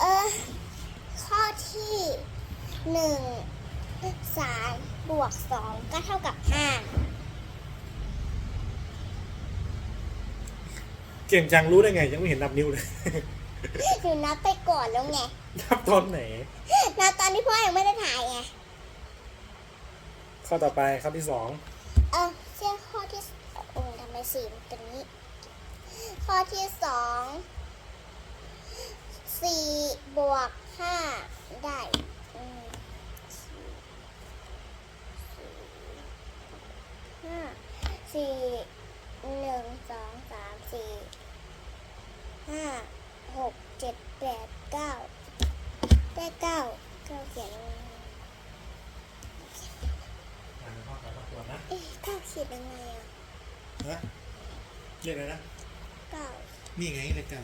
เออ ข้อที่หนึ่งสามบวกสองก็เท่ากับห้าเก่งจังรู้ได้ไง ยังไม่เห็นนับนิ้วเลย หนูนับไปก่อนแล้วไง นับตอนไหน นับตอนที่พ่อยังไม่ได้ถ่ายไง ข้อต่อไปข้อที่สองเออเชื่อข้อที่สโอ้ยทำไมสีมันเป็นนี้ ข้อที่สอง สี่บวกห้าได้สี่ห้าสี่หนึ่งสองสามสี่ห้าหกเจ็ดแปดเก้าได้เก้าเก้าเขียนยังไงอ่านข้อต่อไปนะเอ๊ะเก้าเขียนยังไงอะฮะเรียกอะไรนะเก้า นี่ไงเลขเก้า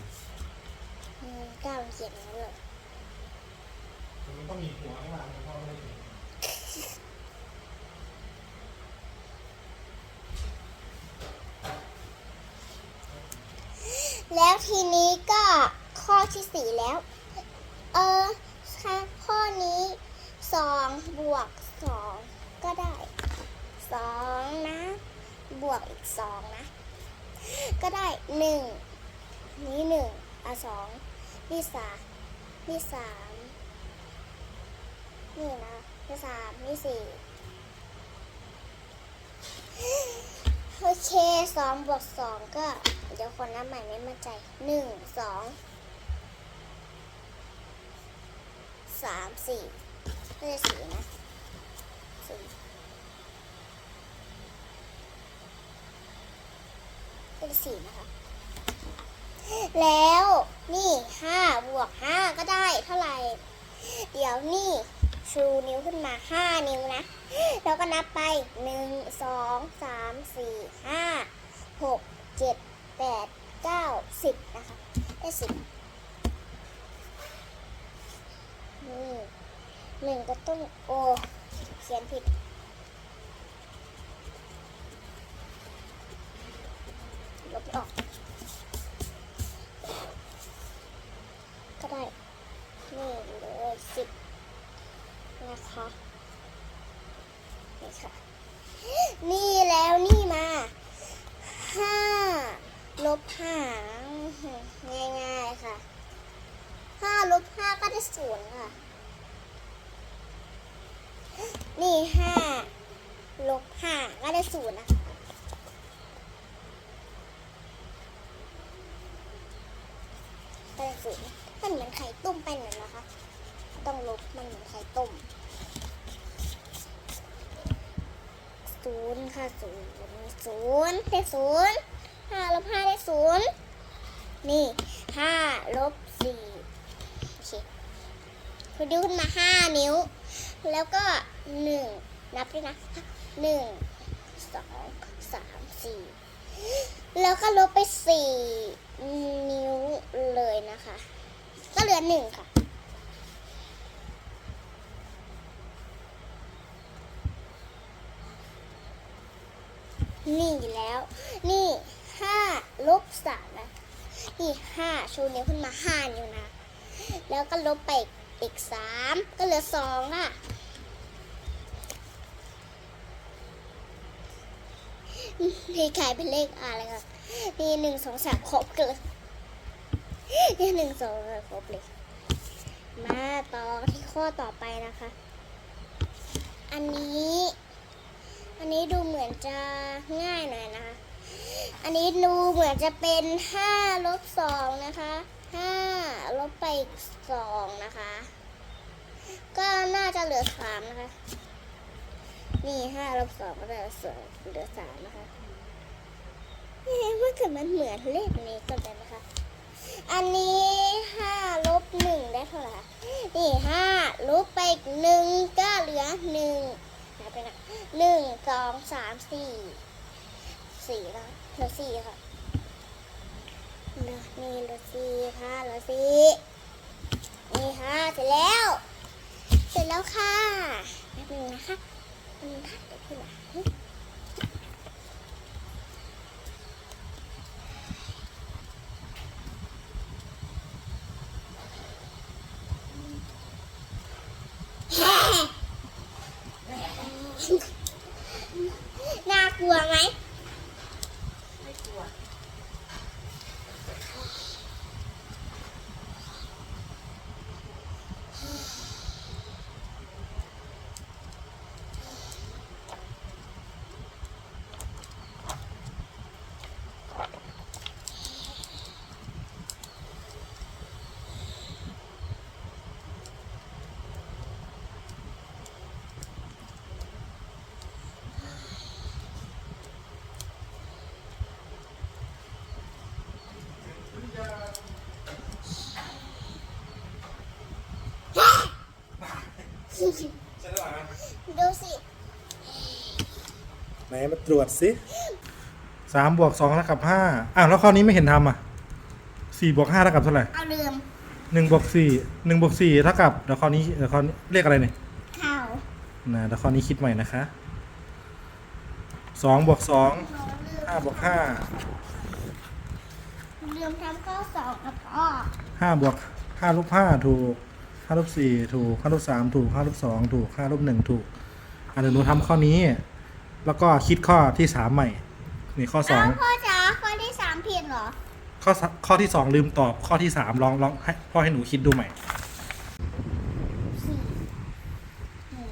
ก้าเขียนยังไงเลยมันต้องมีหัวข้างหลังมันพ่อไม่ได้เขียนแล้วทีนี้ก็ข้อที่สี่แล้ว เออค่ะข้อนี้สองบวกสองก็ได้สองนะ บวกอีกสองนะ ก็ได้หนึ่งนี่หนึ่งอะสอง นี่สามนี่สามนี่นะนี่สามนี่สี่โอเคสองบวกสองก็ เดี๋ยวคนน้ำใหม่ไม่มาใจหนึ่งสองสามสี่ก็จะสี่นะสี่ก็จะสี่นะคะ แล้ว นี่ห้าบวกห้าก็ได้เท่าไหร่ เดี๋ยวนี่ชูนิ้วขึ้นมาห้านิ้วนะ แล้วก็นับไปหนึ่งสองสามสี่ห้าหกเจ็ดแปดเก้าสิบนะคะได้สิบนี่หนึ่งก็ต้องโอเขียนผิดลบออก สิบนะคะนี่ค่ะ นี่แล้วนี่มาห้าลบห้าง่ายๆค่ะห้าลบห้าก็ได้ศูนย์ค่ะ นี่ห้าลบห้าก็ได้ศูนย์นะก็ได้ศูนย์มันเหมือนไข่ตุ้มไปหน่อยนะคะ ต้องลบมันเหมือนไข่ต้มศูนย์ค่ะศูนย์ศูนย์ได้ศูนย์ห้าลบห้าได้ศูนย์นี่ห้าลบสี่โอเคคุณดูขึ้นมาห้านิ้ว แล้วก็หนึ่งนับด้วยนะหนึ่งสองสามสี่แล้วก็ลบไปสี่นิ้วเลยนะคะ ก็เหลือหนึ่งค่ะ นี่แล้ว นี่ห้าลบสามนะ นี่ห้าชูนิ้วขึ้นมาห้านิ้วนะ แล้วก็ลบไปอีกสามก็เหลือสองอะ นี่ขายเป็นเลขอะไรคะนี่หนึ่งสองสามครบเกินนี่หนึ่งสองครบเลย มาต่อที่ข้อต่อไปนะคะ อันนี้ อันนี้ดูเหมือนจะง่ายหน่อยนะคะ อันนี้ดูเหมือนจะเป็นห้าลบสองนะคะห้าลบไปอีกสองนะคะ ก็น่าจะเหลือสามนะคะ นี่ห้าลบสองก็เหลือสองเหลือสามนะคะเอ๊ะว่าเกิดมันเหมือนเลขนี้ก็ได้นะคะ อันนี้ห้าลบหนึ่งได้เท่าไหร่คะนี่ห้าลบไปอีกหนึ่งก็เหลือหนึ่งนับไปนหนึ่งสองสามสี่ สี่ครับรถสี่ค่ะนี่รถสี่ค่ะรถสี่นี่ค่ะเสร็จแล้ว เสร็จแล้วค่ะแป๊บนึงนะคะมันทัดไปที่ไหนน่ากลัวไหม ดูสิ ไหนมาตรวจสิสามบวกสองเท่ากับห้าอ้าวแล้วข้อนี้ไม่เห็นทำอะสี่บวกห้าเท่ากับเท่าไหร่เอาลืมหนึ่งบวกสี่หนึ่งบวกสี่เท่ากับเดี๋ยวข้อนี้เดี๋ยวข้อนี้เลขอะไรเนี่ยข่าวนะเดี๋ยวข้อนี้คิดใหม่นะคะสองบวกสองหนูลืมห้าบวกห้าลืมทำข้อสอบกับพ่อห้าบวกห้าลบห้าถูก ห้าลบสี่ถูกห้าลบสามถูกห้าลบสองถูกห้าลบหนึ่งถูกอะเดี๋ยวหนูทำข้อนี้ แล้วก็คิดข้อที่สามใหม่นี่ข้อสออ้างวพ่อจ๋าข้อที่สามผิดเหรอ ข้อสข้อที่สองลืมตอบข้อที่สามลองลองให้พ่อให้หนูคิดดูใหม่สี่หนึ่ง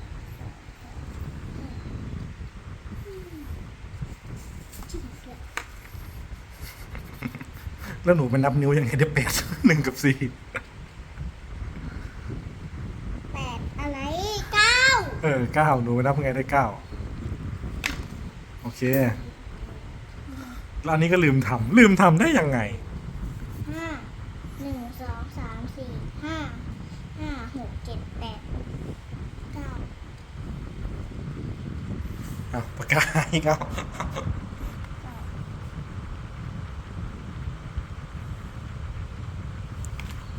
แล้วหนูไปนับนิ้วยังไงได้แปด หนึ่งกับสี่ แปดอะไรเก้า เออเก้าหนูไปนับยังไงได้เก้าโอเค แล้วอันนี้ก็ลืมทำลืมทำได้ยังไง ห้าหนึ่งสองสามสี่ห้าห้าหกเจ็ดแปดเก้าเอาปากกาอีกเอา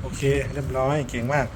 โอเค เรียบร้อยเก่งมาก